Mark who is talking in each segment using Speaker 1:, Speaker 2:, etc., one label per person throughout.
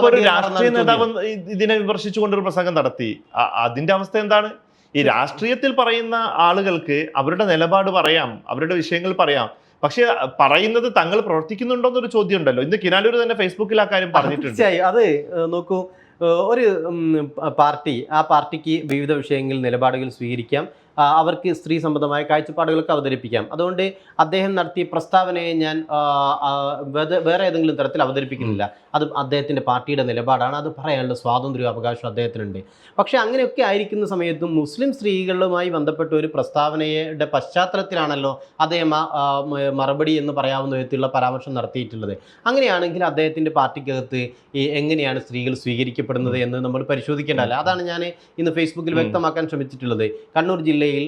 Speaker 1: ഒരു രാഷ്ട്രീയ നേതാവ് ഇതിനെ വിമർശിച്ചുകൊണ്ടൊരു പ്രസംഗം നടത്തി. അതിന്റെ അവസ്ഥ എന്താണ്? ഈ രാഷ്ട്രീയത്തിൽ പറയുന്ന ആളുകൾക്ക് അവരുടെ നിലപാട് പറയാം അവരുടെ വിഷയങ്ങൾ പറയാം. പക്ഷെ പറയുന്നത് തങ്ങൾ പ്രവർത്തിക്കുന്നുണ്ടോ എന്നൊരു ചോദ്യം ഉണ്ടല്ലോ ഇന്ന് കിനാലൂർ തന്നെ ഫേസ്ബുക്കിൽ ആ കാര്യം പറഞ്ഞിട്ടുണ്ട്.
Speaker 2: തീർച്ചയായും. അത് നോക്കൂ ഒരു പാർട്ടി ആ പാർട്ടിക്ക് വിവിധ വിഷയങ്ങളിൽ നിലപാടുകൾ സ്വീകരിക്കാം. അവർക്ക് സ്ത്രീ സംബന്ധമായ കാഴ്ചപ്പാടുകളൊക്കെ അവതരിപ്പിക്കാം. അതുകൊണ്ട് അദ്ദേഹം നടത്തിയ പ്രസ്താവനയെ ഞാൻ വേറെ- ഏതെങ്കിലും തരത്തിൽ അവതരിപ്പിക്കുന്നില്ല. അത് അദ്ദേഹത്തിന്റെ പാർട്ടിയുടെ നിലപാടാണ്. അത് പറയാനുള്ള സ്വാതന്ത്ര്യവും അവകാശവും അദ്ദേഹത്തിനുണ്ട്. പക്ഷേ അങ്ങനെയൊക്കെ ആയിരിക്കുന്ന സമയത്തും മുസ്ലിം സ്ത്രീകളുമായി ബന്ധപ്പെട്ട ഒരു പ്രസ്താവനയുടെ പശ്ചാത്തലത്തിലാണല്ലോ അദ്ദേഹം മറുപടി എന്ന് പറയാവുന്ന വിധത്തിലുള്ള പരാമർശം നടത്തിയിട്ടുള്ളത്. അങ്ങനെയാണെങ്കിൽ അദ്ദേഹത്തിന്റെ പാർട്ടിക്കകത്ത് ഈ എങ്ങനെയാണ് സ്ത്രീകൾ സ്വീകരിക്കപ്പെടുന്നത് എന്ന് നമ്മൾ പരിശോധിക്കേണ്ടതല്ല. അതാണ് ഞാൻ ഇന്ന് ഫേസ്ബുക്കിൽ വ്യക്തമാക്കാൻ ശ്രമിച്ചിട്ടുള്ളത്. കണ്ണൂർ ജില്ലയിൽ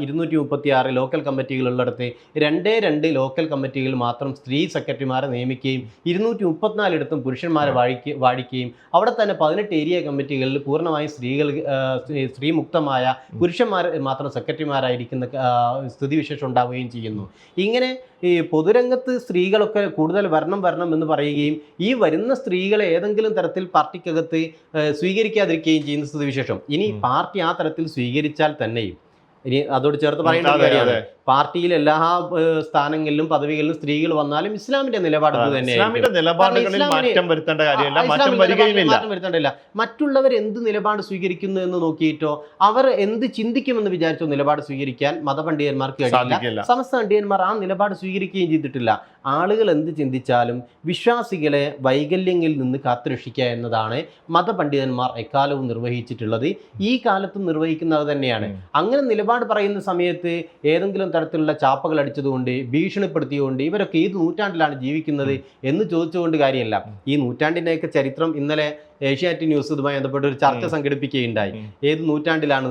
Speaker 2: ഇരുന്നൂറ്റി മുപ്പത്തി ആറ് ലോക്കൽ കമ്മിറ്റികളുള്ളിടത്ത് രണ്ടേ രണ്ട് ലോക്കൽ കമ്മിറ്റികൾ മാത്രം സ്ത്രീ സെക്രട്ടറിമാരെ നിയമിക്കുകയും ഇരുന്നൂറ്റി മുപ്പത്തിനാലിടത്തും പുരുഷന്മാരെ വാഴിക്ക വാഴിക്കുകയും അവിടെ തന്നെ പതിനെട്ട് ഏരിയ കമ്മിറ്റികളിൽ പൂർണമായും സ്ത്രീകൾ സ്ത്രീ- സ്ത്രീമുക്തമായ പുരുഷന്മാർ മാത്രം സെക്രട്ടറിമാരായിരിക്കുന്ന സ്ഥിതിവിശേഷം ഉണ്ടാവുകയും ചെയ്യുന്നു. ഇങ്ങനെ ഈ പൊതുരംഗത്ത് സ്ത്രീകളൊക്കെ കൂടുതൽ വരണം വരണം എന്ന് പറയുകയും ഈ വരുന്ന സ്ത്രീകളെ ഏതെങ്കിലും തരത്തിൽ പാർട്ടിക്കകത്ത് സ്വീകരിക്കാതിരിക്കുകയും ചെയ്യുന്ന സ്ഥിതിവിശേഷം. ഇനി പാർട്ടി ആ തരത്തിൽ സ്വീകരിച്ചാൽ തന്നെയും ഇനി അതോട് ചേർത്ത് പറയേണ്ട കാര്യമാണ്
Speaker 1: അതെ.
Speaker 2: പാർട്ടിയിൽ എല്ലാ സ്ഥാനങ്ങളിലും പദവികളിലും സ്ത്രീകൾ വന്നാലും ഇസ്ലാമിന്റെ നിലപാട് തന്നെ
Speaker 1: ഇസ്ലാമിന്റെ നിലപാടുകളിൽ മാറ്റം വരുത്തേണ്ട കാര്യമില്ല. മാറ്റം
Speaker 2: വരുത്തേണ്ടതില്ല. മറ്റുള്ളവർ എന്ത് നിലപാട് സ്വീകരിക്കുന്നു എന്ന് നോക്കിയിട്ടോ അവർ എന്ത് ചിന്തിക്കുമെന്ന് വിചാരിച്ചോ നിലപാട് സ്വീകരിക്കാൻ മതപണ്ഡിതന്മാർക്ക് കഴിയില്ല. സമസ്ത പണ്ഡിതന്മാർ ആ നിലപാട് സ്വീകരിക്കുകയും ചെയ്തിട്ടില്ല. ആളുകൾ എന്ത് ചിന്തിച്ചാലും വിശ്വാസികളെ വൈകല്യങ്ങളിൽ നിന്ന് കാത്തുരക്ഷിക്കുക എന്നതാണ് മതപണ്ഡിതന്മാർ എക്കാലവും നിർവഹിച്ചിട്ടുള്ളത്. ഈ കാലത്തും നിർവഹിക്കുന്നത് തന്നെയാണ്. അങ്ങനെ നിലപാട് പറയുന്ന സമയത്ത് ഏതെങ്കിലും തരത്തിലുള്ള ചാപ്പകൾ അടിച്ചതുകൊണ്ട് ഭീഷണിപ്പെടുത്തിയുകൊണ്ട് ഇവരൊക്കെ ഏത് നൂറ്റാണ്ടിലാണ് ജീവിക്കുന്നത് എന്ന് ചോദിച്ചുകൊണ്ട് കാര്യമില്ല. ഈ നൂറ്റാണ്ടിന്റെയൊക്കെ ചരിത്രം ഇന്നലെ ഏഷ്യാനെറ്റ് ന്യൂസ് ഇതുമായി ബന്ധപ്പെട്ട് ഒരു ചർച്ച. സംഘടിപ്പിക്കുകയുണ്ടായി. ഏത്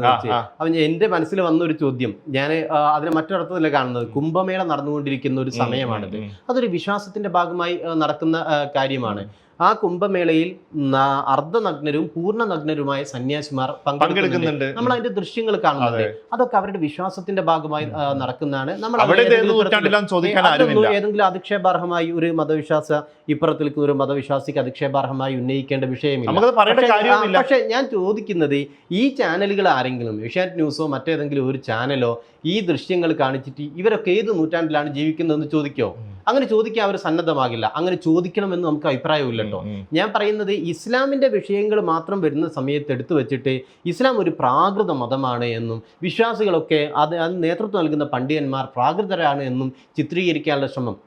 Speaker 2: വെച്ച് അപ്പം എന്റെ മനസ്സിൽ വന്ന ഒരു ചോദ്യം. ഞാൻ അതിനെ മറ്റൊരർത്ഥത്തിലാണ് കാണുന്നത്. കുംഭമേള നടന്നുകൊണ്ടിരിക്കുന്ന ഒരു സമയമാണിത്. അതൊരു വിശ്വാസത്തിന്റെ ഭാഗമായി നടക്കുന്ന കാര്യമാണ്. ആ കുംഭമേളയിൽ അർദ്ധനഗ്നരും പൂർണനഗ്നരുമായ സന്യാസിമാർ പങ്കെടുക്കുന്നുണ്ട്. നമ്മൾ അതിന്റെ ദൃശ്യങ്ങൾ കാണുന്നുണ്ട്. അതൊക്കെ അവരുടെ വിശ്വാസത്തിന്റെ ഭാഗമായി നടക്കുന്നതാണ്. നമ്മൾ ഏതെങ്കിലും അധിക്ഷേപാർഹമായി ഒരു മതവിശ്വാസ ഇപ്പുറത്തിൽ ഒരു മതവിശ്വാസിക്ക് അധിക്ഷേപാർഹമായി ഉന്നയിക്കേണ്ട വിഷയമില്ല.
Speaker 1: പറയേണ്ട
Speaker 2: പക്ഷേ, ഞാൻ ചോദിക്കുന്നത് ഈ ചാനലുകൾ ആരെങ്കിലും ഏഷ്യാനെറ്റ് ന്യൂസോ മറ്റേതെങ്കിലും ഒരു ചാനലോ ഈ ദൃശ്യങ്ങൾ കാണിച്ചിട്ട് ഇവരൊക്കെ ഏത് നൂറ്റാണ്ടിലാണ് ജീവിക്കുന്നതെന്ന് ചോദിക്കോ? അങ്ങനെ ചോദിക്കാൻ അവർ സന്നദ്ധമാകില്ല. അങ്ങനെ ചോദിക്കണമെന്ന് നമുക്ക് അഭിപ്രായമില്ല കേട്ടോ
Speaker 1: ഉം, ഉം.
Speaker 2: ഞാൻ പറയുന്നത് ഇസ്ലാമിന്റെ വിഷയങ്ങൾ മാത്രം വരുന്ന സമയത്ത് എടുത്തു വെച്ചിട്ട് ഇസ്ലാം ഒരു പ്രാകൃത മതമാണ് എന്നും വിശ്വാസികളൊക്കെ അത് അത് നേതൃത്വം നൽകുന്ന പണ്ഡിതന്മാർ പ്രാകൃതരാണ് എന്നും ചിത്രീകരിക്കാനുള്ള ശ്രമം.